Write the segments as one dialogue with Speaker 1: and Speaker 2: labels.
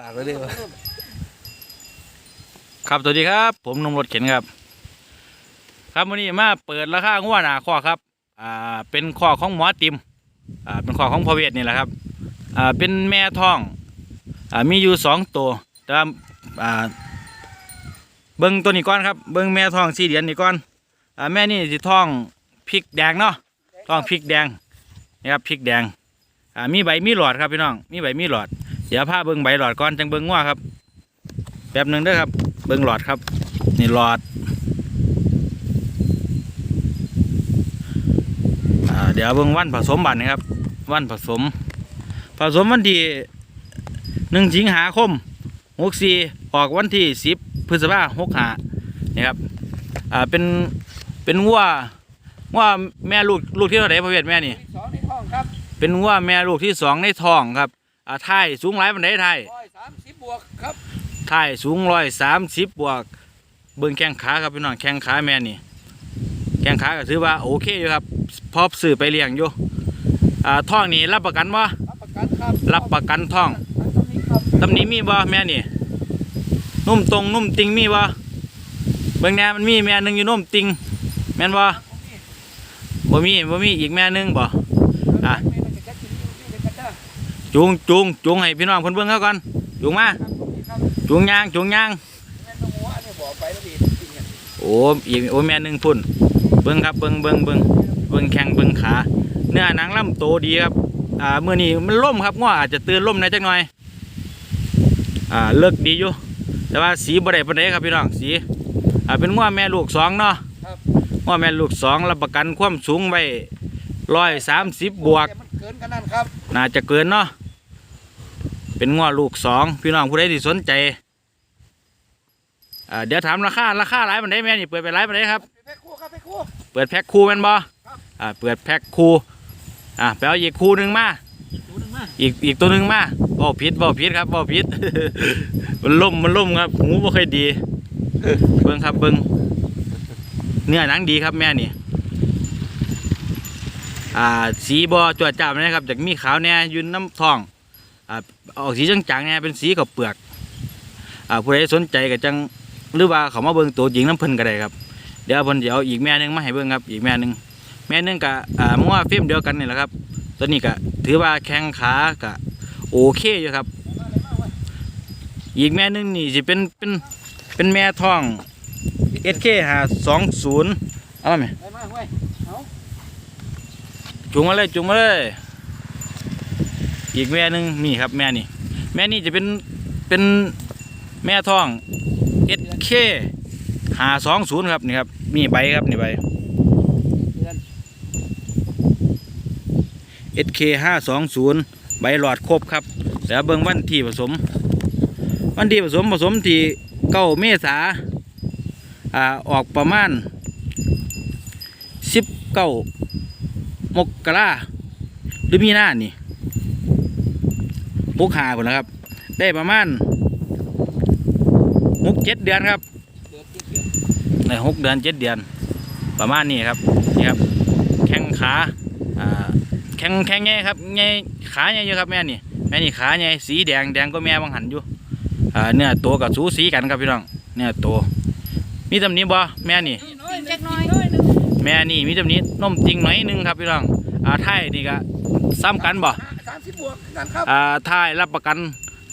Speaker 1: ปากไว้เลยวะ
Speaker 2: ครับสวัสดีครับ ผมหนุ่มรถเข็นครับ ครับวันนี้มาเปิดราคางัวหนาข้อครับอ่าเป็นข้อของหมอติมอ่าเป็นข้อของพอเวทนี่แหละครับอ่าเป็นแม่ท้องอ่ามีอยู่สองตัวแต่ว่าอ่าเบิ้งตัวนี้ก่อนครับ เบิ้งแม่ท้องสี่เดือนนี่ก่อนอ่าแม่นี่สิท้องพริกแดงเนาะท้องพริกแดงนี่ครับพริกแดงอ่ามีใบมีหลอดครับพี่น้องมีใบมีหลอดเดี๋ยวพาเบิ้งใบหลอดก่อนจังเบิ้งงัวครับแป๊บหนึงเด้อครับ เบิ้งหลอดครับ นี่หลอดอ่าเดี๋ยวเบิ้งวันผสมบัตรนะครับ วันผสม ผสมวันที่หนึ่งสิงหาคมหกสี่ออกวันที่สิบพฤษภาหกหานี่ครับอ่าเป็นเป็นวัววัวแม่ลูกลูกที่เท่าไหร่ประเภทแม่นี่
Speaker 1: สองในท้องครับ
Speaker 2: เป็นวัวแม่ลูกที่สองในท้องครับ อ่าไทยสูงหลายปันไดไทย
Speaker 1: ร้อยสามสิบบวกครับ
Speaker 2: ถ่ายสูงร้อยสามสิบบวก เบิ่งแข้งขาครับพี่น้องแข้งขาแม่นี่แข้งขาก็ถือว่าโอเคอยู่ครับพอสื่อไปเลี้ยงอยู่อ่าท้องนี่รับประกันบ่
Speaker 1: รับประกันครับ
Speaker 2: รับประกันท้อง
Speaker 1: ตรงนี้ครับ
Speaker 2: ตำหนี้มีบ่แม่นี่นุ่มตรงนุ่มติงมีบ่เบิ่งแหน่มันมีแม่หนึงอยู่นุ่มติงแม่นบ่บ่มีบ่มีอีกแม่หนึงบ่อะ
Speaker 1: จู
Speaker 2: งจูงจูงให้พี่น้องเพิ่นเบิ่งเขาก่อนจูงมา
Speaker 1: ครับตรงนี้ครับ
Speaker 2: จูงยางจูงยาง
Speaker 1: แม่นหัวอันนี้บอกไปแล้วดีจริงเนี่ย
Speaker 2: โอ้อีกโอ้แม่หนึ่งพุ่น เบิ้งครับเบิ้งเบิ้งเบิ้งเบิ้งแข้งเบิ้งขา เนื้อหนังลำโตดีครับอ่าเมื่อนี้มันล่มครับง้ออาจจะเตือนล่มหน่อยจักหน่อยอ่าเลิกดีอยู่แต่ว่าสีบ่ได้ปานใดครับพี่น้องสีอ่าเป็นง้อแม่ลูกสองเนาะ
Speaker 1: ครับ
Speaker 2: ง้อแม่ลูกสองรับประกันความสูงไว้ร้อยสามสิบบวก
Speaker 1: แต่มันเกินกันนั่นครับ
Speaker 2: น่าจะเกินเนาะ เป็นง้อลูกสองพี่น้องผู้ใดที่สนใจอ่าเดี๋ยวถามราคาราคาหลายปานใดแม่นี่เปิดไปหลายปานใดครับ
Speaker 1: ไปคู่ครับไปคู่
Speaker 2: เปิดแพ็คคู่แมันบ่
Speaker 1: ครับ
Speaker 2: อ่าเปิดแพ็คคู่อ่าแปลว่าอีกคู่หนึ่งมา
Speaker 1: ดูหนึ่งมา
Speaker 2: อีกอีกตัวหนึ่งมาบ่ผิดบ่ผิดครับบ่ผิดมันล่มมันล่มครับหูบ่ค่อยดี เบิ่งครับเบิ่งเนื้อหนังดีครับแม่นี่อ่าสีบ่จวดจ้านะครับจากมีขาวแน่อยืนน้ำทอง อ่าออกสีจางๆแน่เป็นสีกับเปลือกอ่าผู้ใดสนใจก็จังหรือว่าเขามาเบิ่งตัวจริงน้ำเพิ่นก็ได้ครับ เดี๋ยวเพิ่นจะเอาอีกแม่หนึงมาให้เบิ่งครับ อีกแม่หนึงแม่หนึงกับอ่ามั่วฟิล์มเดียวกันนี่แหละครับ ตัวนี้ก็ถือว่าแข้งขาก็โอเคอยู่ครับ อีกแม่หนึงนี่สิเป็นเป็นเป็นแม่ท้อง SK หาสองศูนย์เอามาไหม
Speaker 1: ไปมาเว้ยเอา
Speaker 2: จุงมาเลยจุงมาเลย อีกแม่หนึงนี่ครับแม่นี่ แม่นี่จะเป็นเป็นแม่ท้อง SK หาสองศูนย์ครับนี่ครับนี่ใบครับนี่ใบ SK ห้าสองศูนย์ใบหลอดครบครับแล้วเบิ่งวันที่ผสม วันที่ผสมผสมที่เก้าเมษาอ่าออกประมาณสิบเก้ามกราหรือมีหน้านี่ กหาคนนะครับ ได้ประมาณหกเจ็ดเดือนครับ
Speaker 1: เดือนที่เดือน
Speaker 2: ในหกเดือนเจ็ดเดือน ประมาณนี้ครับนี่ครับ แข้งขาอ่าแข้งแข้งไงครับไงขาไงอยู่ครับแม่นี่แม่นี่ขาไงสีแดงแดงก็แม่บางหันอยู่อ่าเนื้อตัวกับสูสีกันครับพี่น้องเนื้อตัวมีตำหนี้บ่แม่นี่
Speaker 1: น้อยจักน้อยน้อยนึง
Speaker 2: แม่นี่มีตำหนี้นมจริงหน่อยหนึงครับพี่น้องอ่าไทยนี่ก็ซ้ำกันบ่
Speaker 1: สามสิบบวกกันครับ
Speaker 2: อ่าไทยรับประกัน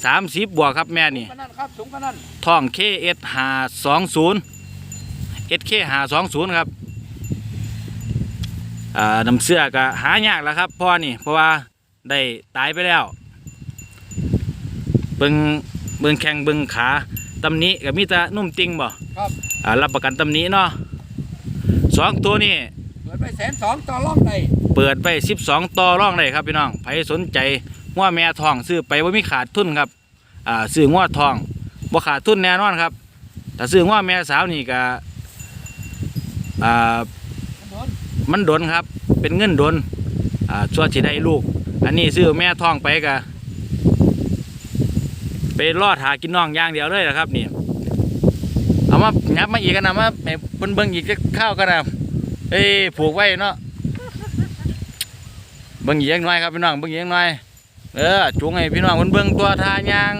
Speaker 2: สามสิบบวกครับแม่นี่
Speaker 1: กันนั่นครับสูงกันนั่น
Speaker 2: ท่องเคเอสหาสองศูนย์เอสเคหาสองศูนย์ครับอ่าน้ำเสื้อก็หายากแล้วครับเพ่อนี่เพราะว่าได้ตายไปแล้ว เบิงเบิงแข้งเบิงขาตำหนี้กับมีแต่นุ่มติงบ่
Speaker 1: ครับ
Speaker 2: อ่ารับประกันตำหนี้เนาะสองตัวนี่
Speaker 1: เปิดไปแสนสองต่อร่องได้
Speaker 2: เปิดไปสิบสองต่อร่องได้ครับพี่น้องใครสนใจว่าแม่ทองซื้อไปว่ามีขาดทุนครับอ่าซื้อง้อทองบ่ขาดทุนแน่นอนครับแต่ซื้อง้อแม่สาวนี่ก็อ่ามันดนครับเป็นเงินดนอ่าชั่วสิได้ลูก อันนี้ซื้อแม่ทองไปก็ไปรอดหากินน้องอย่างเดียวเลยนะครับนี่เอามายับมาอีกกันนะมาเบิ่งเบิ่งอีกจะข้าวกันนะเอ้ยผูกไว้เนาะ เบิ่งอีกจักหน่อยครับพี่น้องเบิ่งอีกจักหน่อยเออจูงให้พี่น้องเพิ่นเบิ่งตัวทายาง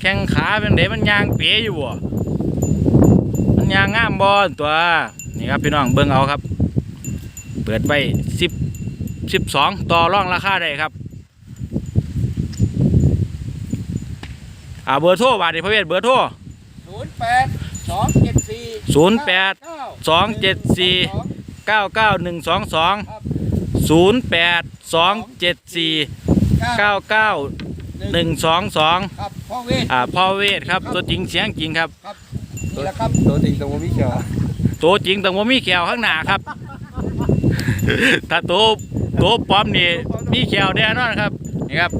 Speaker 2: แข้งขาเป็นเดมันยางเป๋อยู่บ่มันยางงามบ่ตัวนี่ครับพี่น้องเบิ่งเอาครับ เปิดไปสิบสิบสองต่อรองราคาได้ครับอ่าเบอร์โทรบาทนี่พระเวทเบอร์โทร
Speaker 1: ศูนย์แปดสองเจ็ดสี่
Speaker 2: ศูนย์แปดสองเจ็ดสี่เก้าเก้าหนึ่งสองสอง ศูนย์แปดสองเจ็ดสี่เก้าเก้าหนึ่งสองสอง
Speaker 1: ครับพ่อเวท
Speaker 2: อ่าพ่อเวทครับตัวจริงเสียงจริงครับ
Speaker 1: นี่แหละครับ
Speaker 3: ตัวจริงตัวบ่มีเขียว
Speaker 2: ตัวจริงแต่ว่ามีแขวข้างหน้าครับ ถ้าตัวตัวปลอมนี่มีแขวแน่นอนครับนี่ครับ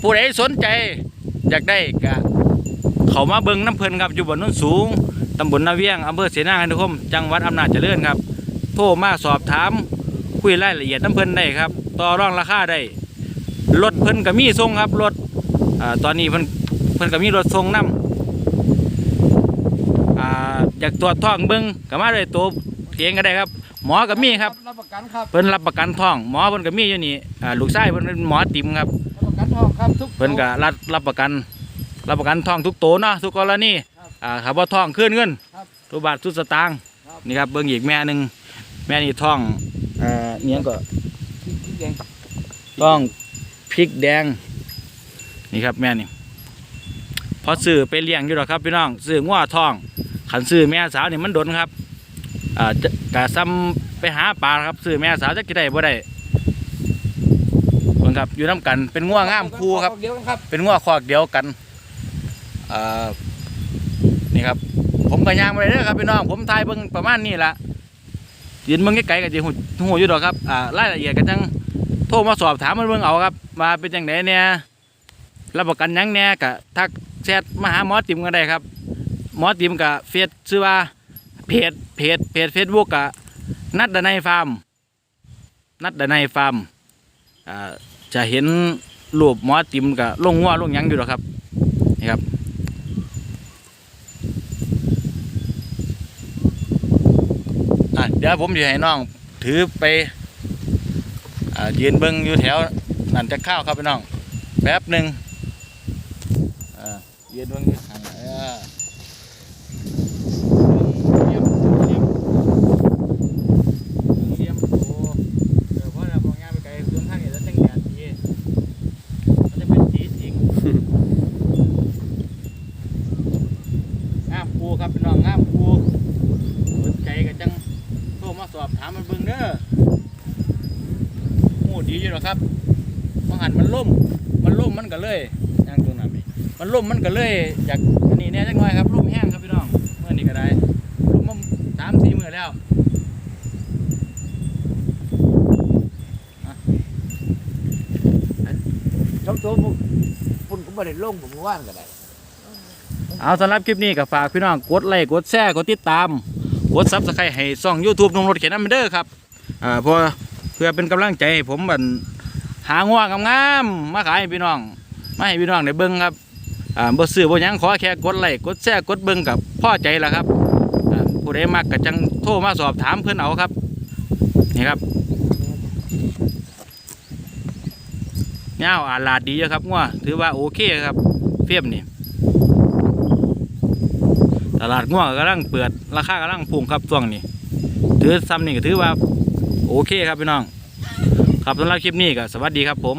Speaker 2: ผู้ใดสนใจอยากได้ก็เขามาเบิ่งน้ำเพลินครับอยู่บนโนู้นสูงตำบลนาเวียงอำเภอเสนาคนุคมจังหวัดอำนาจเจริญครับ โทรมาสอบถาม คุยรายละเอียดน้ำเพลินได้ครับ ต่อรองราคาได้รถเพิ่นก็มีส่งครับรถอ่าตอนนี้เพิ่นเพิ่นก็มีรถส่งนํอ่าอยากตรวจท้องเบิ่งก็มาด้วยตัวเองก็ได้ครับ หมอก็มีครับ
Speaker 1: รับประกันครับ
Speaker 2: เพิ่นรับประกันท้อง หมอเพิ่นก็มีอยู่นี่อ่าลูกชายเพิ่นเป็นหมอติ่มครับ
Speaker 1: รับประกันทองครับทุก
Speaker 2: เพิ่นก็รับรับประกัน รับประกันท้องทุกโตเนาะทุกกรณี
Speaker 1: ครับ
Speaker 2: อ่าถ้าบ่ท้องคืนเงิน
Speaker 1: ครับ
Speaker 2: ทุกบาททุกสตางค์
Speaker 1: ครับ
Speaker 2: นี่ครับเบิ่งอีกแม่หนึงแม่นี่ท้องเอ่อเนียงก็
Speaker 1: ที่แดง
Speaker 2: ต้องพริกแดง นี่ครับแม่นี่พอซื้อไปเลี้ยงอยู่หรอกครับพี่น้องซื้องัวทอง ขันซื้อแม่สาวนี่มันดนครับอ่าจะกะซ้ำไปหาปลาครับซื้อแม่สาวจะกินได้บ่ได้เบิ่งครับอยู่น้กันเป็นงัวงามคูครับ
Speaker 1: เดียวกันครับ
Speaker 2: เป็นงัวคอกเดียวกันอ่านี่ครับ ผมก็ย่างไปเลยเด้อครับพี่น้องผมทายเบิ่งประมาณนี้ละ ยืนเบิ่งไกลๆก็จะหูหูอยู่ดอกครับอ่ารายละเอียดก็จังโทรมาสอบถามมันเบิ่งเอาครับมาเป็นจังไดเนี่ยรับประกันยังแหน่ยกะทักแชทมาหาหมอติมก็ได้ครับ หมอติมกะเฟซชื่อว่าเพจเพจเพจเฟซบุ๊กกะนัดดนัยฟาร์มนัดดนัยฟาร์มอ่าจะเห็นรูปหมอติมกะลงงัวลงยังอยู่หรอกครับนี่ครับอะ เดี๋ยวผมจะให้น้องถือไปอยืนเบิ้งอยู่แถวนั่นจะข้าวครับพี่น้อง แป๊บหนึ่งอ่ายืนเบิ้งอยู่ข้างเออเยี่ยมเยี่ยมเยี่ยมโอ้เดี๋ยวพอเรามองงานไปไกลเรื่องข้างเนี่ยจะตั้งแดดดีมันจะเป็นสีจริงงามปูครับพี่น้องงามปูสนใจกันจังโทรมาสอบถาม มันเบิ้งเด้อโอ้ดีอยู่หรอกครับบางหันมันล่ม มันล่มมันก็เลยย่างตรงนั้นนี่มันล่มมันก็เลยอยากอันนี้เนี่ยจักหน่อยครับล่มแห้งครับพี่น้องเมื่อนี้ก็ได้ล่มมาสามสี่มื้อแล้ว
Speaker 1: ชมตัวผมคุณก็ไม่ได้ลงผมว่านก็ได้
Speaker 2: เอาสำหรับคลิปนี้ก็ฝากพี่น้องกดไลค์กดแชร์กดติดตาม กดซับสไครต์ให้ช่อง YouTube นงรถเข็นอัมเดอร์ครับ อ่าเพื่อเพื่อเป็นกำลังใจผมบันหางัวงามๆมาขายให้พี่น้องมาให้พี่น้องได้เบิ่งครับอ่าบ่ซื้อบ่ยังขอแค่กดไลค์กดแชร์กดเบิ่งกับพ่อใจละครับผู้ใดมักก็จังโทรมาสอบถามเพิ่อนเอาครับนี่ครับเงาวอาลาดดีครับงัวถือว่าโอเคครับเฟียมนี่ตลาดง่วงกำลังเปิดราคากำลังพุ่งครับช่วงนี้ถือซ้ำนี่ก็ถือว่า โอเคครับพี่น้อง ครับสำหรับคลิปนี้ก็สวัสดีครับผม